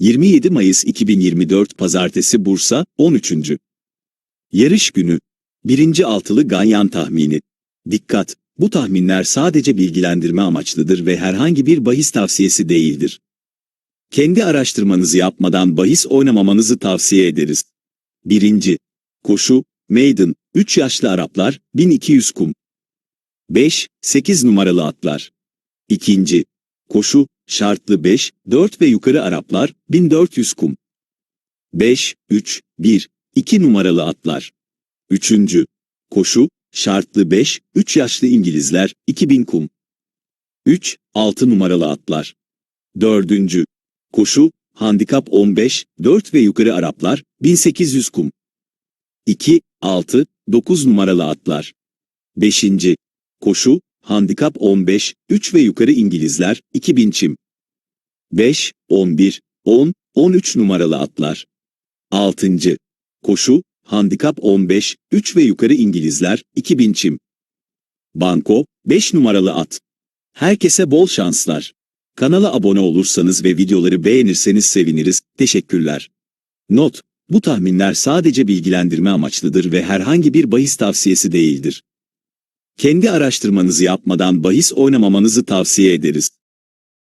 27 Mayıs 2024 Pazartesi Bursa 13. Yarış günü. Birinci altılı ganyan tahmini. Dikkat! Bu tahminler sadece bilgilendirme amaçlıdır ve herhangi bir bahis tavsiyesi değildir. Kendi araştırmanızı yapmadan bahis oynamamanızı tavsiye ederiz. Birinci. Koşu, Maiden, 3 yaşlı Araplar, 1200 kum. 5, 8 numaralı atlar. İkinci. Koşu, şartlı 5, 4 ve yukarı Araplar, 1400 kum. 5, 3, 1, 2 numaralı atlar. Üçüncü. Koşu, şartlı 5, 3 yaşlı İngilizler, 2000 kum. 3, 6 numaralı atlar. Dördüncü. Koşu, handikap 15, 4 ve yukarı Araplar, 1800 kum. 2, 6, 9 numaralı atlar. 5. Koşu, handikap 15, 3 ve yukarı İngilizler, 2000 çim. 5, 11, 10, 13 numaralı atlar. 6. Koşu, handikap 15, 3 ve yukarı İngilizler, 2000 çim. Banko, 5 numaralı at. Herkese bol şanslar. Kanala abone olursanız ve videoları beğenirseniz seviniriz. Teşekkürler. Not: Bu tahminler sadece bilgilendirme amaçlıdır ve herhangi bir bahis tavsiyesi değildir. Kendi araştırmanızı yapmadan bahis oynamamanızı tavsiye ederiz.